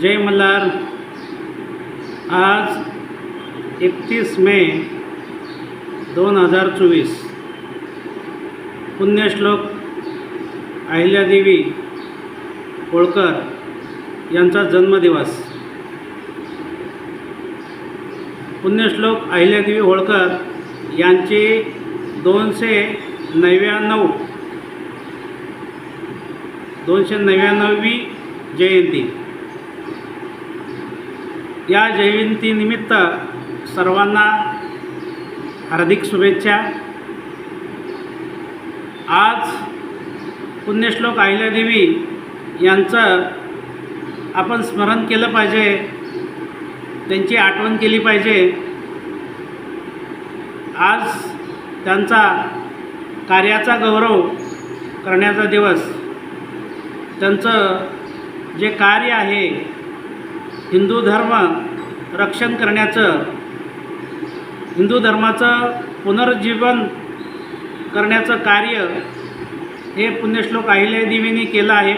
जय मल्हार. आज एकतीस मे दोन हजार चोवीस. पुण्यश्लोक अहिल्यादेवी होळकर यांचा जन्मदिवस. पुण्यश्लोक अहिल्यादेवी होळकर यांची दोनशे नव्याण्णव दोनशे नव्याण्णववी जयंती. या जयंतीनिमित्त सर्वांना हार्दिक शुभेच्छा. आज पुण्यश्लोक अहिल्यादेवी यांचं आपण स्मरण केलं पाहिजे. त्यांची आठवण केली पाहिजे. आज त्यांचा कार्याचा गौरव करण्याचा दिवस. त्यांचं जे कार्य आहे हिंदू धर्म रक्षण करण्याचं हिंदू धर्माचं पुनरुज्जीवन करण्याचं कार्य हे पुण्यश्लोक अहिल्यादेवींनी केलं आहे.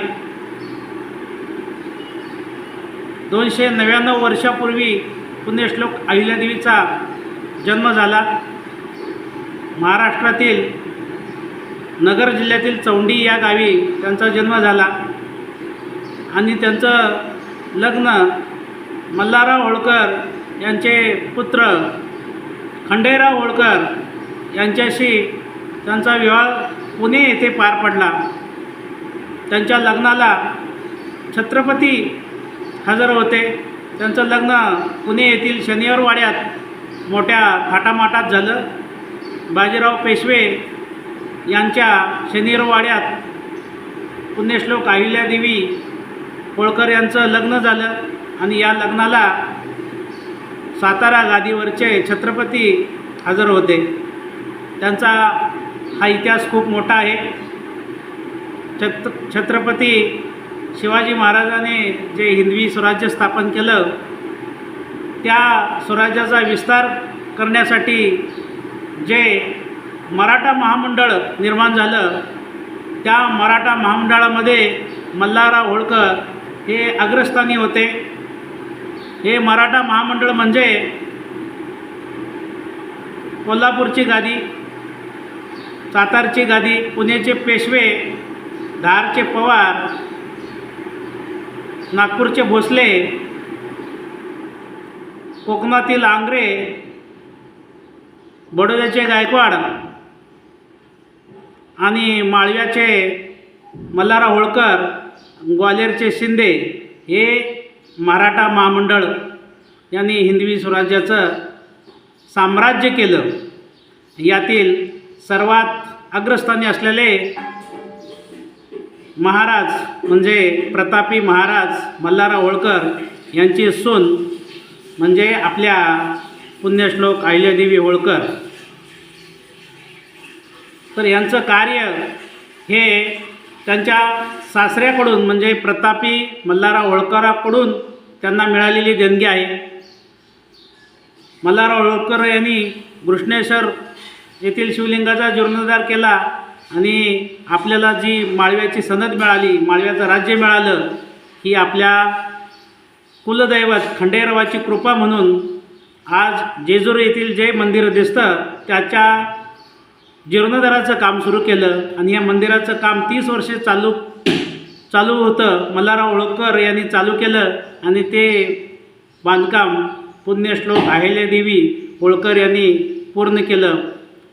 दोनशे नव्याण्णव वर्षापूर्वी पुण्यश्लोक अहिल्यादेवीचा जन्म झाला. महाराष्ट्रातील नगर जिल्ह्यातील चौंडी या गावी त्यांचा जन्म झाला. आणि त्यांचं लग्न मल्हारराव होळकर यांचे पुत्र खंडेराव होळकर यांच्याशी त्यांचा विवाह पुणे येथे पार पडला. त्यांच्या लग्नाला छत्रपती हजर होते. त्यांचं लग्न पुणे येथील शनिवारवाड्यात मोठ्या थाटामाटात झालं. बाजीराव पेशवे यांच्या शनिवारवाड्यात पुण्यश्लोक अहिल्यादेवी होळकर यांचं लग्न झालं. आणि या लग्नाला सातारा गादीवरचे छत्रपती हजर होते. त्यांचा हा इतिहास खूप मोठा आहे. छत्र छत्रपती शिवाजी महाराजाने जे हिंदवी स्वराज्य स्थापन केलं त्या स्वराज्याचा विस्तार करण्यासाठी जे मराठा महामंडळ निर्माण झालं त्या मराठा महामंडळामध्ये मल्हारराव होळकर हे अग्रस्थानी होते. हे मराठा महामंडळ म्हणजे कोल्हापूरची गादी सातारची गादी पुण्याचे पेशवे धारचे पवार नागपूरचे भोसले कोकणातील आंग्रे बडोद्याचे गायकवाड आणि माळव्याचे मल्हारा होळकर ग्वालेरचे शिंदे हे मराठा महामंडळ यांनी हिंदवी स्वराज्याचं साम्राज्य केलं. यातील सर्वात अग्रस्थानी असलेले महाराज म्हणजे प्रतापी महाराज मल्हारराव होळकर यांची सून म्हणजे आपल्या पुण्यश्लोक अहिल्यादेवी होळकर. तर यांचं कार्य हे त्यांच्या सासऱ्याकडून म्हणजे प्रतापी मल्हारराव होळकराकडून त्यांना मिळालेली देणगी आहे. मल्हारराव होळकर यांनी घृष्णेश्वर येथील शिवलिंगाचा जीर्णोद्धार केला आणि आपल्याला जी माळव्याची सनद मिळाली माळव्याचं राज्य मिळालं ही आपल्या कुलदैवत खंडेरावाची कृपा म्हणून आज जेजुरी येथील जे मंदिर दिसतं त्याच्या जीर्णोद्धाराचं काम सुरू केलं. आणि या मंदिराचं काम तीस वर्षे चालू चालू होतं. मल्हारराव होळकर यांनी चालू केलं आणि ते बांधकाम पुण्यश्लोक अहिल्यादेवी होळकर यांनी पूर्ण केलं.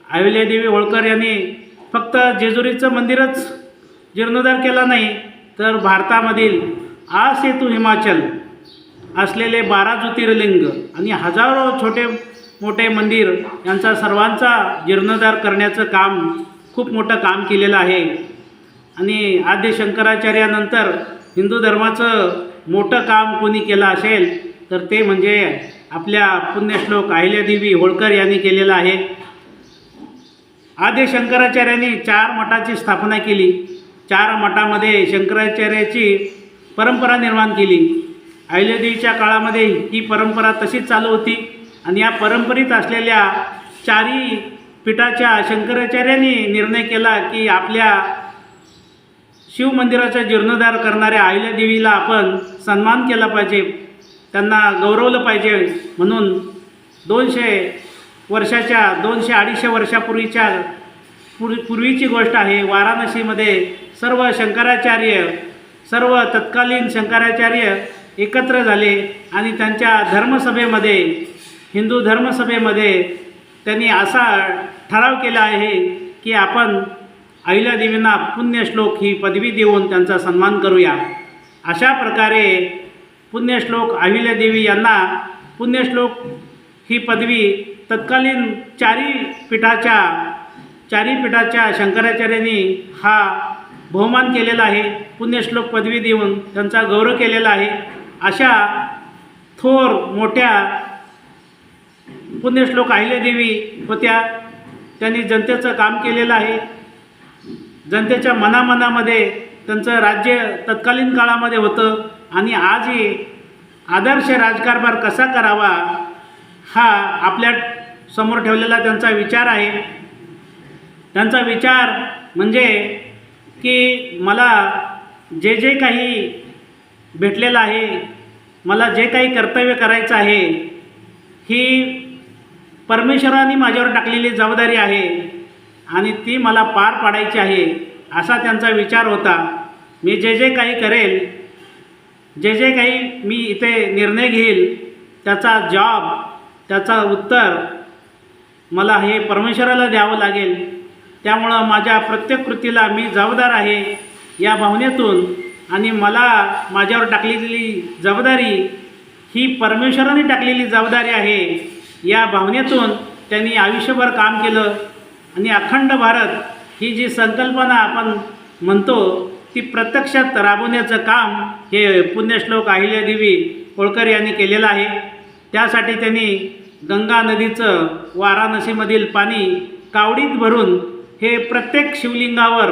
अहिल्यादेवी होळकर यांनी फक्त जेजुरीचं मंदिरच जीर्णोद्धार केला नाही तर भारतामधील आ सेतू हिमाचल असलेले बारा ज्योतिर्लिंग आणि हजारो छोटे मोठे मंदिर यांचा सर्वांचा जीर्णोद्धार करण्याचं काम खूप मोठं काम केलेलं आहे. आणि आद्य शंकराचार्यानंतर हिंदू धर्माचं मोठं काम कोणी केलं असेल तर ते म्हणजे आपल्या पुण्यश्लोक अहिल्यादेवी होळकर यांनी केलेलं आहे. आद्य शंकराचार्यांनी चार मठाची स्थापना केली. चार मठामध्ये शंकराचार्याची परंपरा निर्माण केली. अहिल्यादेवीच्या काळामध्ये ही परंपरा तशीच चालू होती आणि या परंपरेत असलेल्या चारी पीठाच्या शंकराचार्यांनी निर्णय केला की आपल्या शिवमंदिराचा जीर्णोद्धार करणाऱ्या अहिल्यादेवीला आपण सन्मान केला पाहिजे. त्यांना गौरवलं पाहिजे म्हणून दोनशे वर्षाच्या दोनशे अडीचशे वर्षापूर्वीच्या पूर पूर्वीची गोष्ट आहे. वाराणसीमध्ये सर्व शंकराचार्य सर्व तत्कालीन शंकराचार्य एकत्र झाले आणि त्यांच्या धर्मसभेमध्ये हिंदू धर्मसभेमध्ये त्यांनी असा ठराव केला आहे की आपण अहिल्यादेवींना पुण्यश्लोक ही पदवी देऊन त्यांचा सन्मान करूया. अशा प्रकारे पुण्यश्लोक अहिल्यादेवी यांना पुण्यश्लोक ही पदवी तत्कालीन चारी पीठाच्या चारी पीठाच्या शंकराचार्यांनी हा बहुमान केलेला आहे. पुण्यश्लोक पदवी देऊन त्यांचा गौरव केलेला आहे. अशा थोर मोठ्या पुण्यश्लोक अहिल्यादेवी होत्या. त्यांनी जनतेचं काम केलेलं आहे. जनतेच्या मनामनामध्ये त्यांचं राज्य तत्कालीन काळामध्ये होतं आणि आजही आदर्श राजकारभार कसा करावा हा आपल्यासमोर ठेवलेला त्यांचा विचार आहे. त्यांचा विचार म्हणजे की मला जे जे काही भेटलेलं आहे मला जे काही कर्तव्य करायचं आहे ही परमेश्वराने माझ्यावर टाकलेली जबाबदारी आहे. आणि ती मला पार पाडायची आहे असा त्यांचा विचार होता. मी जे जे काही करेल जे जे काही मी इथे निर्णय घेईल त्याचा जॉब त्याचा उत्तर मला हे परमेश्वराला द्यावं लागेल. त्यामुळं माझ्या प्रत्येक कृतीला मी जबाबदार आहे या भावनेतून. आणि मला माझ्यावर टाकलेली जबाबदारी ही परमेश्वराने टाकलेली जबाबदारी आहे या भावनेतून त्यांनी आयुष्यभर काम केलं. आणि अखंड भारत ही जी संकल्पना आपण म्हणतो ती प्रत्यक्षात राबवण्याचं काम हे पुण्यश्लोक अहिल्यादेवी होळकर यांनी केलेलं आहे. त्यासाठी त्यांनी गंगा नदीचं वाराणसीमधील पाणी कावडीत भरून हे प्रत्येक शिवलिंगावर